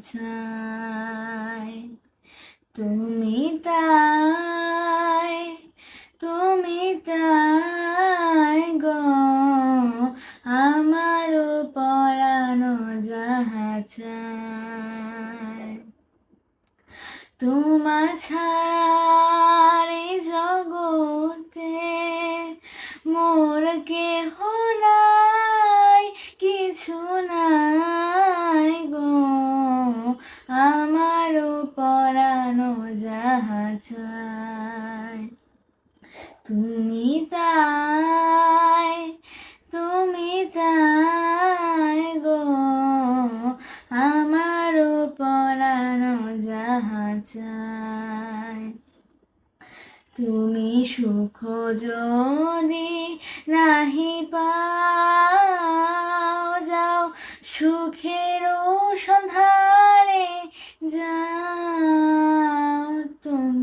চাই। তুমি তাই তুমি তাই গো। আমারও পরানো যাহা চাই। তোমার ছাড়া এই পরানো যাহা তুমি তাই তুমি তাই গো। আমারও পরানো যাহা তুমি সুখ যদি নাহি পাও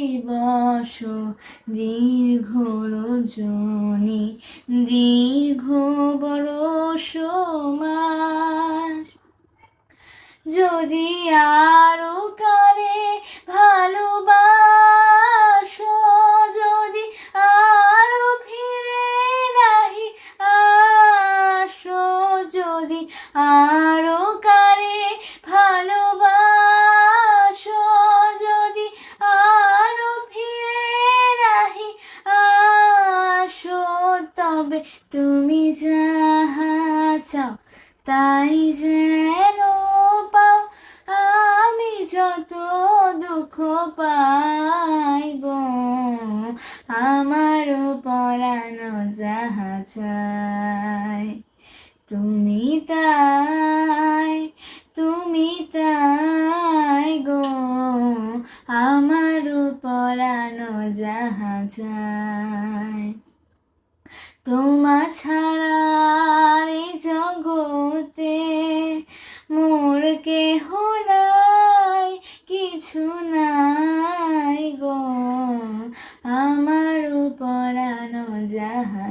দিবস দীর্ঘ রজনী দীর্ঘ বরষ মাস। যদি আরও কারে ভালোবাসো তবে তুমি যাহা চাও, তাই যেন পাও। আমি যত দুঃখ পাই গো আমারও পরানো যাহা চাই। তুমি তাই তুমি তাই গো আমারও পরানো যাহা চাই। তোমা ছাড়া জগতে মোর কেহ নাই কিছু নাই গো। আমার পরানো যাহা